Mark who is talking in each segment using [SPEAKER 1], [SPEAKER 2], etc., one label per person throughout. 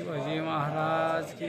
[SPEAKER 1] शिवाजी महाराज की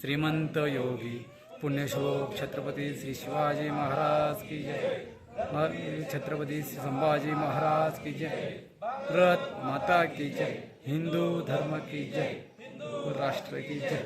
[SPEAKER 1] श्रीमंत योगी पुण्यश्लोक छत्रपती श्री शिवाजी महाराज की जय। छत्रपती श्री संभाजी महाराज की जय। रथ माता की जय हिंदू धर्म की जय राष्ट्र की जय।